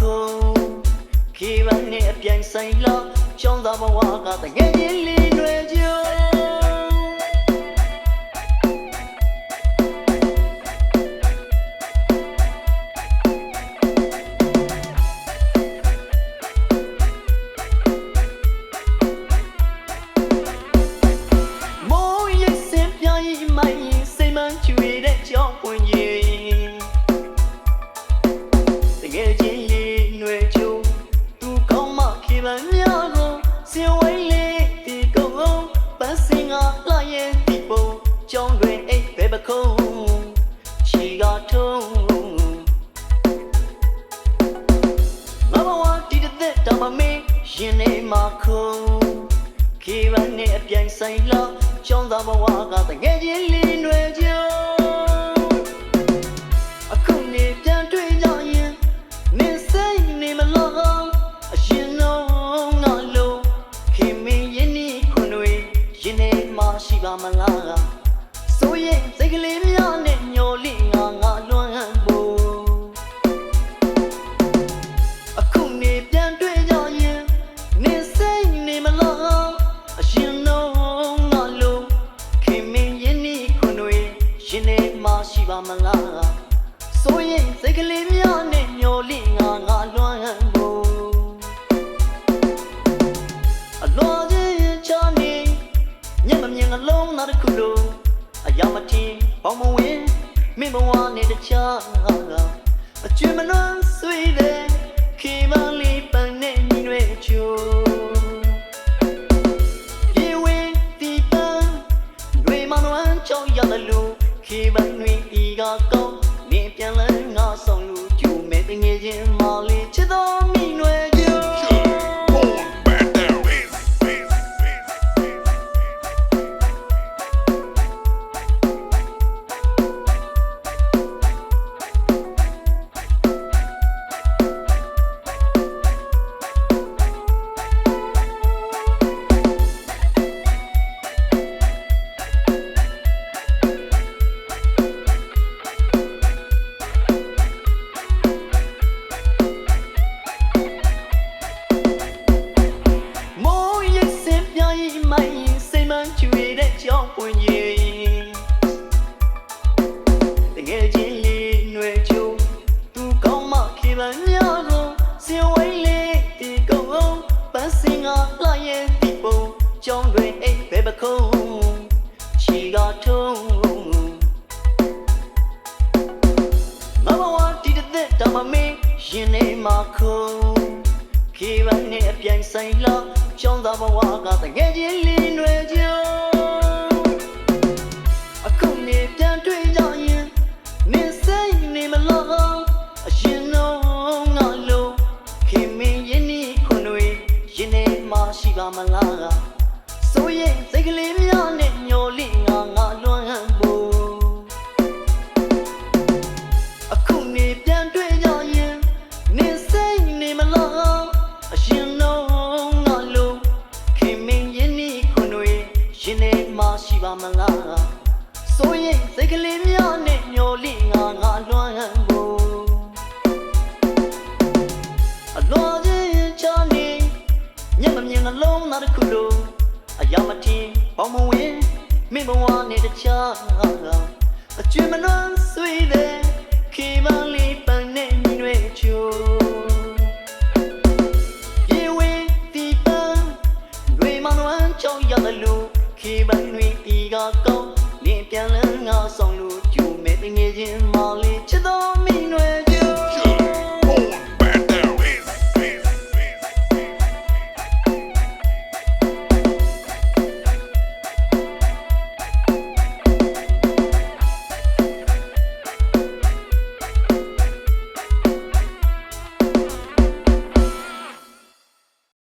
ရင်နေမှာခုံခေပန်းနဲ့အပြိုင်ဆိုင်လောက်ကျောင်းသားဘဝကတကယ်ကြီးလေး စင်ကလာရဲ့ဒီပုံကြောင်းတွင်အိတ်ပဲပခုံးချီကထုံးမမဝတီးတဲ့တောင်မမင်းရင်နေမှာခုံခေပန်းနဲ့အပြိုင်ဆိုင်လောက်ကျောင်းသားဘဝကတငယ်ချင်းလေး မှာရှိပါမလားဆိုရင်စိတ်ကလေးများနဲ့ညှော်လိငါငါလွမ်းဖို့အခုနေပြန်တွေ့ကြရင်နေစိတ်နေမလားအရှင်လုံးငါလုံးခင်မင်းရင်နေခွန်တွေရင်နေမှရှိပါမလားဆိုရင်စိတ်ကလေးများနဲ့ညှော်လိငါငါလွမ်းဖို့အလောချင်းချာနေ ညမမြင်အလုံးသားတစ်ခုလုံးအရာမထင်ပေါင်းမဝင်မင်းဘဝနဲ့တခြားအကျွမ်းမနှမ်းဆွေးတဲ့ခေမလေးပန်းနဲ့ညီတွေချိုးရေဝင်ဒီပန်းတွေမနွမ်းချောင်းရတဲ့လူခေပန်းတွေဤကကောင်းနေပြန်လဲငါဆောင်လူကျူမဲ့တငယ်ချင်းမလေး ပဲပခုံးချီကထုံးမမဝတီးတဲ့တောင်မမင်းရင်နေမှာခုံခေပန်းနဲ့အပြိုင်ဆိုင်လောက်ကျောင်းသားဘဝကတကယ်ချင်းလေးနွယ်ကြ လေးများနဲ့ညော်လေးငါငါလွမ်းဖို့အလောချင်းချာနေညမမြင်နှလုံးသားတစ်ခုလိုအရာမတင်ဘောင်မဝင်မိဘဝနဲ့တခြားအကျွမ်းမနှမ်းဆွေးတဲ့ခေမလေးပန်းနဲ့ညီွယ်ချူပြေဝေးတီပန်းတွေမနှမ်းချောင်းရတဲ့လူခေမ ဆောင်လို့ကြုံမဲ့ငယ်ချင်းမောင်လေးချစ်တော်